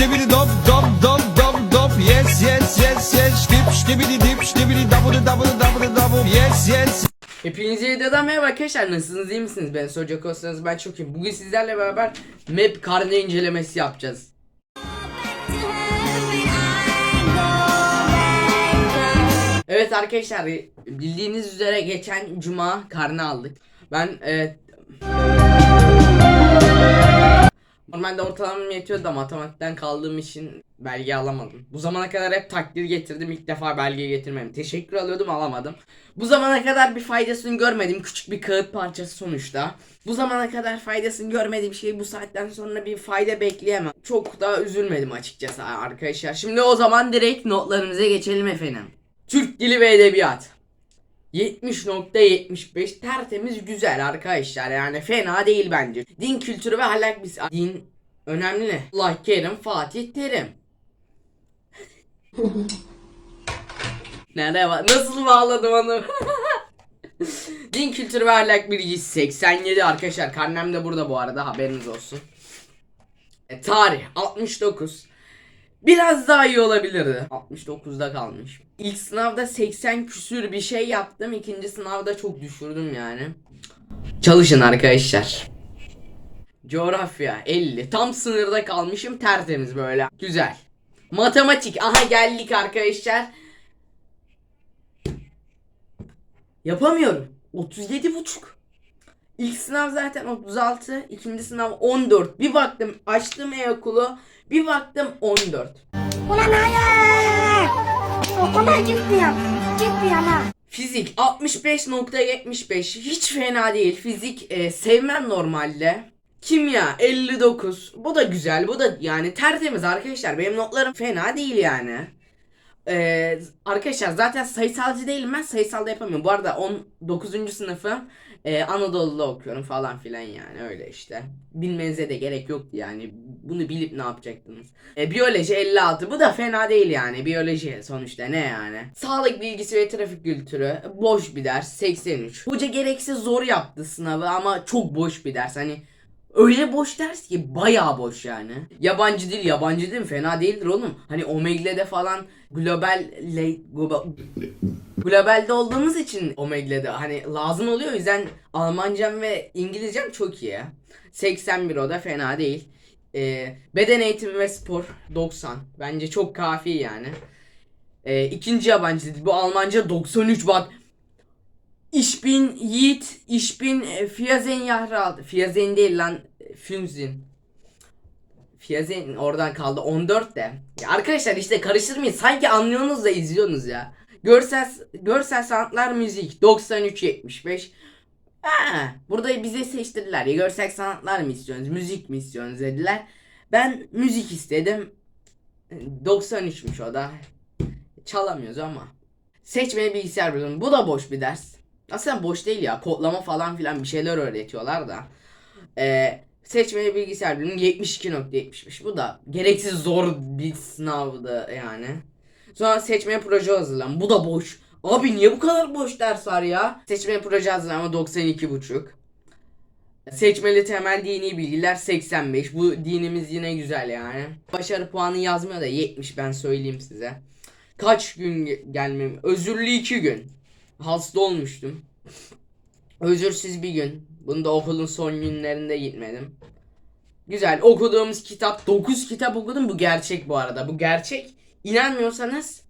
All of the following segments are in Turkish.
ştibidi dop dop dop dop dop Yes yes yes yes Ştip ştibidi dip ştibidi dabudu dabudu dabudu dabu Yes yes Hepinize videodan merhaba arkadaşlar nasılsınız iyi misiniz? Ben Soca Kostas ben çok iyiyim. Bugün sizlerle beraber map karne incelemesi yapacağız. Evet arkadaşlar bildiğiniz üzere geçen cuma karne aldık. Ben e, Normalde ortalamam yetiyordu da matematikten kaldığım için belge alamadım. Bu zamana kadar hep takdir getirdim. ilk defa belge getirmem. Teşekkür alıyordum alamadım. Bu zamana kadar bir faydasını görmedim. Küçük bir kağıt parçası sonuçta. Bu zamana kadar faydasını görmediğim şey bu saatten sonra bir fayda bekleyemem. Çok da üzülmedim açıkçası arkadaşlar. Şimdi o zaman direkt notlarımıza geçelim efendim. Türk Dili ve Edebiyat. 70.75 tertemiz güzel arkadaşlar yani fena değil bence. Din kültürü ve ahlak biz din önemli ne? Allah Kerim Fatih Terim. Nereye bak nasıl bağladım onu? Din kültürü ve ahlak bilgisi 87 arkadaşlar karnem de burada bu arada haberiniz olsun. E, tarih 69. Biraz daha iyi olabilirdi. 69'da kalmış. İlk sınavda 80 küsür bir şey yaptım. İkinci sınavda çok düşürdüm yani. Çalışın arkadaşlar. Coğrafya 50. Tam sınırda kalmışım tertemiz böyle. Güzel. Matematik. Aha geldik arkadaşlar. Yapamıyorum. 37 buçuk. İlk sınav zaten 36, ikinci sınav 14. Bir baktım açtım e-okulu, bir baktım 14. Ulan hayır! Okula gitmiyorum. Gitmiyorum ha. Fizik 65.75 hiç fena değil. Fizik e, sevmem normalde. Kimya 59. Bu da güzel. Bu da yani tertemiz arkadaşlar. Benim notlarım fena değil yani. Ee, arkadaşlar zaten sayısalcı değilim ben sayısalda yapamıyorum. Bu arada 19. sınıfım e, Anadolu'da okuyorum falan filan yani öyle işte. Bilmenize de gerek yoktu yani. Bunu bilip ne yapacaktınız? E, biyoloji 56 bu da fena değil yani. Biyoloji sonuçta ne yani? Sağlık bilgisi ve trafik kültürü boş bir ders 83. Hoca gereksiz zor yaptı sınavı ama çok boş bir ders. Hani Öyle boş ders ki bayağı boş yani. Yabancı dil yabancı dil? Fena değildir oğlum. Hani Omegle'de falan global le, global, globalde olduğumuz için Omegle'de hani lazım oluyor. O yüzden Almancam ve İngilizcem çok iyi. 81 o da fena değil. Ee, beden eğitimi ve spor 90. Bence çok kafi yani. Ee, ikinci yabancı dil bu Almanca 93 bak. Ich bin Yiğit, ich bin e, Fiyazen Yahral. Fiyazen değil lan, e, Fünzin. Fiyazen oradan kaldı 14 de. Ya arkadaşlar işte karıştırmayın. Sanki anlıyorsunuz da izliyorsunuz ya. Görsel görsel sanatlar müzik 93 75. Ha, burada bize seçtirdiler ya görsel sanatlar mı istiyorsunuz, müzik mi istiyorsunuz dediler. Ben müzik istedim. 93'müş o da. Çalamıyoruz ama. Seçmeli bilgisayar bölümü. Bu da boş bir ders. Aslında boş değil ya. Kodlama falan filan bir şeyler öğretiyorlar da. Ee, seçmeli bilgisayar bölümü 72.75. Bu da gereksiz zor bir sınavdı yani. Sonra seçmeli proje hazırlan. Bu da boş. Abi niye bu kadar boş ders var ya? Seçmeli proje hazırlama 92.5. Seçmeli temel dini bilgiler 85. Bu dinimiz yine güzel yani. Başarı puanı yazmıyor da 70 ben söyleyeyim size. Kaç gün ge- gelmem? Özürlü 2 gün. Hasta olmuştum. Özürsüz bir gün. Bunu da okulun son günlerinde gitmedim. Güzel. Okuduğumuz kitap 9 kitap okudum. Bu gerçek bu arada. Bu gerçek. İnanmıyorsanız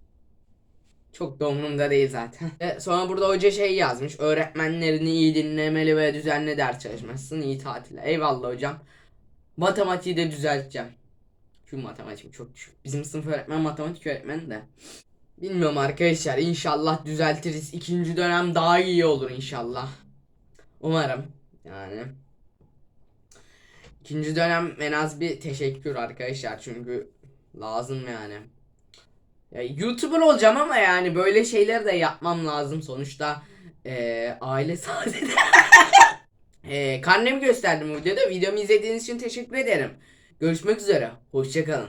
çok da umurumda değil zaten. E, sonra burada hoca şey yazmış. Öğretmenlerini iyi dinlemeli ve düzenli ders çalışmasın. iyi tatile. Eyvallah hocam. Matematiği de düzelteceğim. Çünkü matematiğim çok düşük. Bizim sınıf öğretmen matematik öğretmeni de. Bilmiyorum arkadaşlar. İnşallah düzeltiriz. İkinci dönem daha iyi olur inşallah. Umarım. Yani. İkinci dönem en az bir teşekkür arkadaşlar. Çünkü lazım yani. Ya, YouTuber olacağım ama yani böyle şeyleri de yapmam lazım sonuçta. eee, aile saadeti. Eee karnemi gösterdim bu videoda. Videomu izlediğiniz için teşekkür ederim. Görüşmek üzere. Hoşçakalın.